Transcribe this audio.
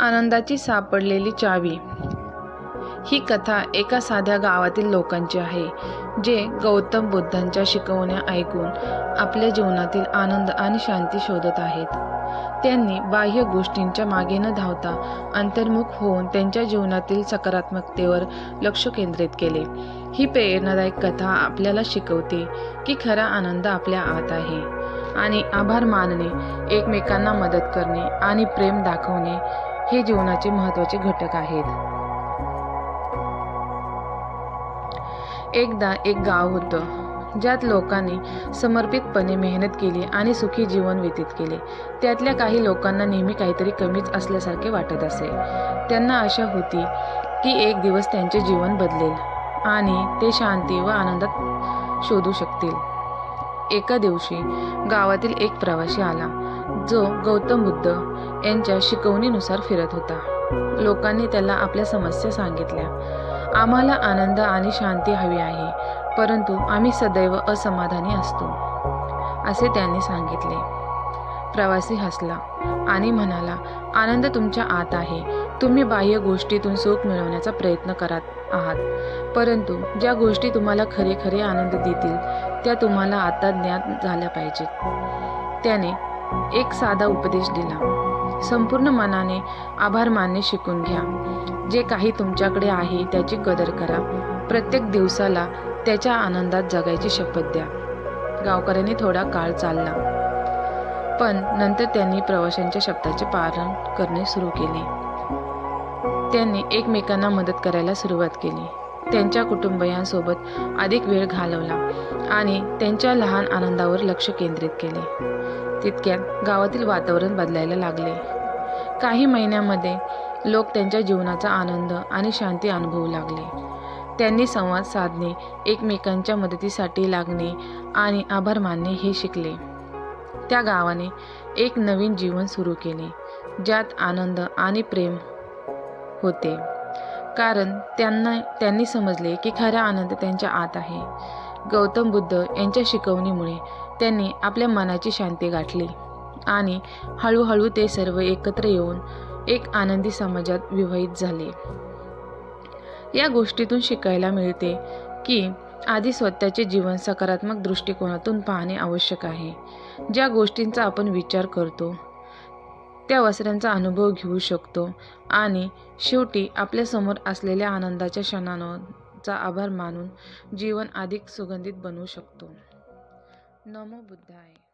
आनंदाची सापडलेली चावी. ही कथा एका साध्या गावातील लोकांची आहे जे गौतम बुद्धांच्या शिकवण्या ऐकून आपल्या जीवनातील आनंद आणि शांती शोधत आहेत. त्यांनी बाह्य गोष्टींच्या मागे न धावता अंतर्मुख होऊन त्यांच्या जीवनातील सकारात्मकतेवर लक्ष केंद्रित केले. ही प्रेरणादायक कथा आपल्याला शिकवते की खरा आनंद आपल्या आत आहे. आणि आभार मानणे एकमेकांना मदत करणे आणि प्रेम दाखवणे हे जीवनाचे महत्त्वाचे घटक आहेत. एकदा एक गाव होतं ज्यात लोकांनी समर्पितपणे मेहनत केली आणि सुखी जीवन व्यतीत केले. त्यातल्या काही लोकांना नेहमी काहीतरी कमीच असल्यासारखे वाटत असे. त्यांना आशा होती की एक दिवस त्यांचे जीवन बदलेल आणि ते शांती व आनंदात शोधू शकतील. एका दिवशी गावातील एक प्रवासी आला. जो गौतम बुद्ध यांच्या शिकवणीनुसार फिरत होता. लोकांनी त्याला आपल्या समस्या सांगितल्या. आम्हाला आनंद आणि शांती हवी आहे परंतु आम्ही सदैव असमाधानी असतो असे त्यांनी सांगितले. प्रवासी हसला आणि म्हणाला आनंद तुमच्या आत आहे. तुम्ही बाह्य गोष्टीतून सुख मिळवण्याचा प्रयत्न करत आहात. परंतु ज्या गोष्टी तुम्हाला खरे खरे आनंद देतील त्या तुम्हाला आता ज्ञात झाल्या पाहिजेत. त्याने एक साधा उपदेश दिला. संपूर्ण मनाने आभार मानणे शिकून घ्या. जे काही तुमच्याकडे आहे त्याची कदर करा. प्रत्येक दिवसाला त्याच्या आनंदात जगायची शपथ द्या. गावकऱ्यांनी थोडा काळ चालला. पण नंतर त्यांनी प्रवाशांच्या शब्दाचे पालन करणे सुरू केले. त्यांनी एकमेकांना मदत करायला सुरुवात केली. त्यांच्या कुटुंबियांसोबत अधिक वेळ घालवला आणि त्यांच्या लहान आनंदावर लक्ष केंद्रित केले. तितक्यात गावातील वातावरण बदलायला लागले. काही महिन्यामध्ये लोक त्यांच्या जीवनाचा आनंद आणि शांती अनुभवू लागले. त्यांनी संवाद साधणे एकमेकांच्या मदतीसाठी लागणे आणि आभार मानणे हे शिकले. त्या गावाने एक नवीन जीवन सुरू केले ज्यात आनंद आणि प्रेम होते. कारण त्यांना त्यांनी समजले की खरा आनंद त्यांच्या आत आहे. गौतम बुद्ध यांच्या शिकवणीमुळे त्यांनी आपल्या मनाची शांती गाठली आणि हळूहळू ते सर्व एकत्र येऊन एक आनंदी समाजात विवाहित झाले. या गोष्टीतून शिकायला मिळते की आधी स्वतःचे जीवन सकारात्मक दृष्टिकोनातून पाहणे आवश्यक आहे. ज्या गोष्टींचा आपण विचार करतो त्या वस्त्रांचा अनुभव घेऊ शकतो. आणि शेवटी आपल्यासमोर असलेल्या आनंदाच्या क्षणांचा आभार मानून जीवन अधिक सुगंधित बनवू शकतो. नमो बुद्धाय.